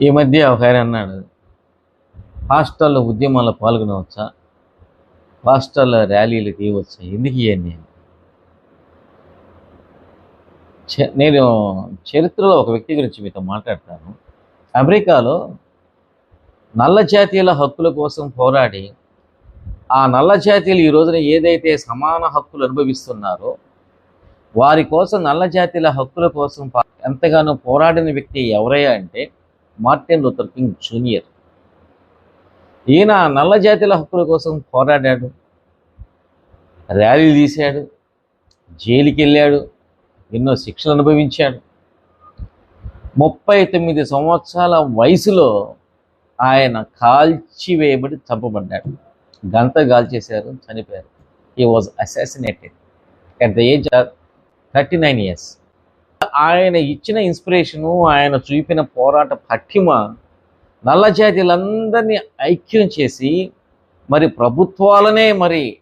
ఈ మధ్య ఒక ఆయన అన్నాడు హాస్టల్లో ఉద్యమాల్లో పాల్గొనవచ్చా? హాస్టల్లో ర్యాలీలు తీయవచ్చా ఎందుకు ఇవన్నీ? చ- నేను చరిత్రలో ఒక వ్యక్తి గురించి మీతో మాట్లాడతాను. అమెరికాలో నల్ల జాతీయుల హక్కుల కోసం పోరాడి ఆ నల్ల జాతీయులు ఈ రోజున ఏదైతే సమాన హక్కులు అనుభవిస్తున్నారో వారి కోసం నల్ల జాతీయుల హక్కుల కోసం ఎంతగానో పోరాడిన వ్యక్తి ఎవరయ్యా అంటే మార్టిన్ లూథర్ కింగ్ జూనియర్. ఈయన నల్ల జాతీయుల హక్కుల కోసం పోరాడాడు. ర్యాలీ తీశాడు. జైలుకి వెళ్ళాడు ఎన్నో శిక్షలు అనుభవించాడు. ముప్పై తొమ్మిది సంవత్సరాల వయసులో ఆయన కాల్చివేయబడి చంపబడ్డాడు. గంత గాల్చేశారు చనిపోయారు. ఈ was assassinated at the age of thirty nine years ఆయన ఇచ్చిన ఇన్స్పిరేషను ఆయన చూపిన పోరాట పట్టిమ నల్ల జాతీయులందరినీ ఐక్యం చేసి మరి ప్రభుత్వాలనే మరి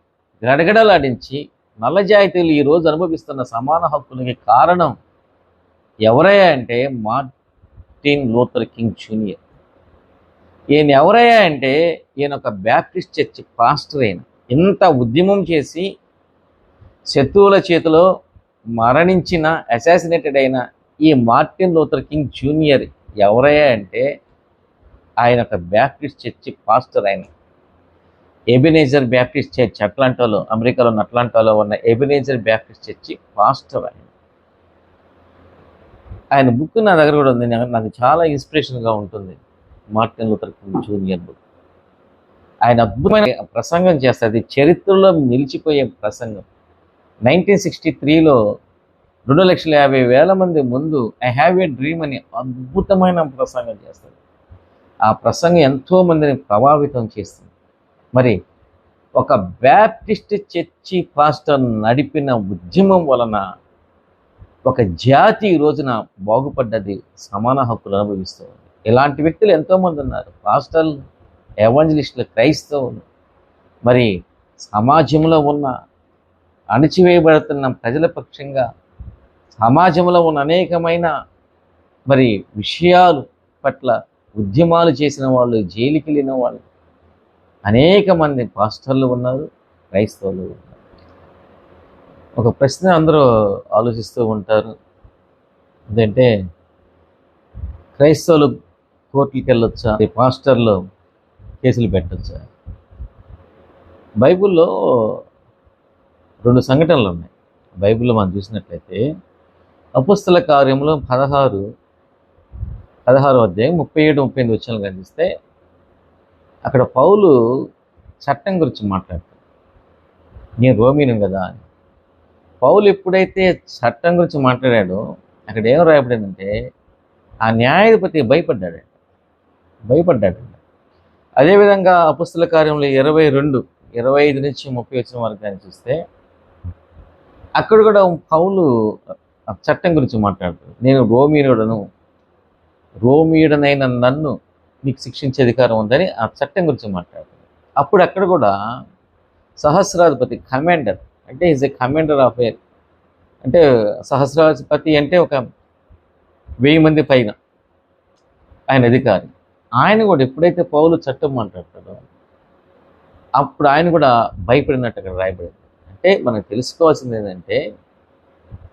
గడగడలాడించి నల్ల జాతీయులు ఈరోజు అనుభవిస్తున్న సమాన హక్కులకి కారణం ఎవరయ్యా అంటే మార్టిన్ లూథర్ కింగ్ జూనియర్. ఈయన ఎవరయ్యా అంటే ఈయన ఒక బ్యాప్టిస్ట్ చర్చ్ పాస్టర్ అయిన. ఇంత ఉద్యమం చేసి శత్రువుల చేతిలో మరణించిన అసాసినేటెడ్ అయిన ఈ మార్టిన్ లూథర్ కింగ్ జూనియర్ ఎవరయ్యా అంటే ఆయన ఒక బ్యాప్టిస్ట్ చర్చి పాస్టర్ ఆయన. ఎబినేజర్ బ్యాప్టిస్ట్ చర్చ్ అట్లాంటాలో అమెరికాలో ఉన్న అట్లాంటాలో ఉన్న ఎబినేజర్ బ్యాప్టిస్ట్ చర్చి పాస్టర్ ఆయన. ఆయన బుక్ నా దగ్గర కూడా ఉంది నాకు- చాలా ఇన్స్పిరేషన్గా ఉంటుంది Martin Luther King Junior book. ఆయన అద్భుతమైన ప్రసంగం చేస్తారు అది చరిత్రలో నిలిచిపోయే ప్రసంగం. నైన్టీన్ సిక్స్టీ త్రీలో రెండు లక్షల యాభై వేల మంది ముందు ఐ హ్యావ్ ఏ డ్రీమ్ అని అద్భుతమైన ప్రసంగం చేస్తాడు ఆ ప్రసంగం ఎంతో మందిని ప్రభావితం చేస్తుంది. మరి ఒక బ్యాప్టిస్ట్ చర్చి పాస్టర్ నడిపిన ఉద్యమం వలన ఒక జాతి ఈ రోజున బాగుపడ్డది సమాన హక్కులు అనుభవిస్తుంది ఇలాంటి వ్యక్తులు ఎంతోమంది ఉన్నారు. పాస్టర్లు ఎవాంజలిస్టులు క్రైస్తవులు. మరి సమాజంలో ఉన్న అణిచివేయబడుతున్న ప్రజల పక్షంగా సమాజంలో ఉన్న అనేకమైన మరి విషయాలు పట్ల ఉద్యమాలు చేసిన వాళ్ళు జైలుకి వెళ్ళిన వాళ్ళు అనేక మంది పాస్టర్లు ఉన్నారు క్రైస్తవులు ఉన్నారు. ఒక ప్రశ్న అందరూ ఆలోచిస్తూ ఉంటారు. ఏంటంటే క్రైస్తవులు కోర్టులకు వెళ్ళొచ్చా? పాస్టర్లు కేసులు పెట్టొచ్చా? బైబిల్లో రెండు సంఘటనలు ఉన్నాయి. బైబిల్లో మనం చూసినట్లయితే అపుస్తల కార్యంలో పదహారు పదహారు అధ్యాయం ముప్పై ఏడు ముప్పై ఎనిమిది వచ్చిన కనిపిస్తే అక్కడ పౌలు చట్టం గురించి మాట్లాడతాడు. నేను రోమీను కదా అని. పౌలు ఎప్పుడైతే చట్టం గురించి మాట్లాడాడో అక్కడ ఏం రాయబడిందంటే ఆ న్యాయాధిపతి భయపడ్డాడు భయపడ్డాడు అదేవిధంగా అపుస్తల కార్యంలో ఇరవై రెండు ఇరవై ఐదు నుంచి ముప్పై వచ్చిన వరకు కానీ చూస్తే అక్కడ కూడా పౌలు ఆ చట్టం గురించి మాట్లాడతాడు. నేను రోమినుడను రోమియుడనైన నన్ను మీకు శిక్షించే అధికారం ఉందని ఆ చట్టం గురించి మాట్లాడతాడు. అప్పుడు అక్కడ కూడా సహస్రాధిపతి కమాండర్ అంటే is a commander of air అంటే సహస్రాధిపతి అంటే ఒక వెయ్యి మంది పైన ఆయన అధికారి. ఆయన కూడా ఎప్పుడైతే పౌలు చట్టం మాట్లాడతాడో అప్పుడు ఆయన కూడా భయపడినట్టు అక్కడ రాయబడింది. అంటే మనం తెలుసుకోవాల్సింది ఏంటంటే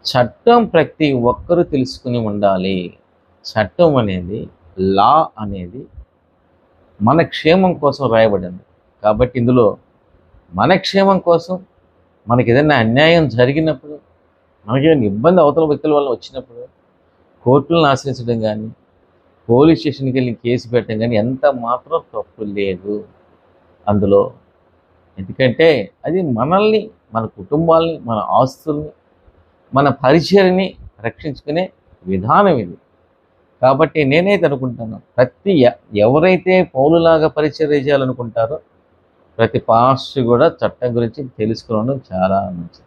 చట్టం ప్రతి ఒక్కరూ తెలుసుకుని ఉండాలి. చట్టం అనేది లా అనేది మన క్షేమం కోసం రాయబడింది. కాబట్టి ఇందులో మన క్షేమం కోసం మనకి ఏదైనా అన్యాయం జరిగినప్పుడు మనకి ఏదైనా ఇబ్బంది అవతల వ్యక్తుల వల్ల వచ్చినప్పుడు కోర్టులను ఆశ్రయించడం కానీ పోలీస్ స్టేషన్కి వెళ్ళి కేసు పెట్టడం కానీ ఎంత మాత్రం తప్పు లేదు అందులో. ఎందుకంటే అది మనల్ని మన కుటుంబాలని మన ఆస్తుల్ని మన పరిచయని రక్షించుకునే విధానం ఇది. కాబట్టి నేనైతే అనుకుంటాను ప్రతి ఎవరైతే పౌలులాగా పరిచయం చేయాలనుకుంటారో ప్రతి పాస్టర్ కూడా చట్టం గురించి తెలుసుకోవడం చాలా మంచిది.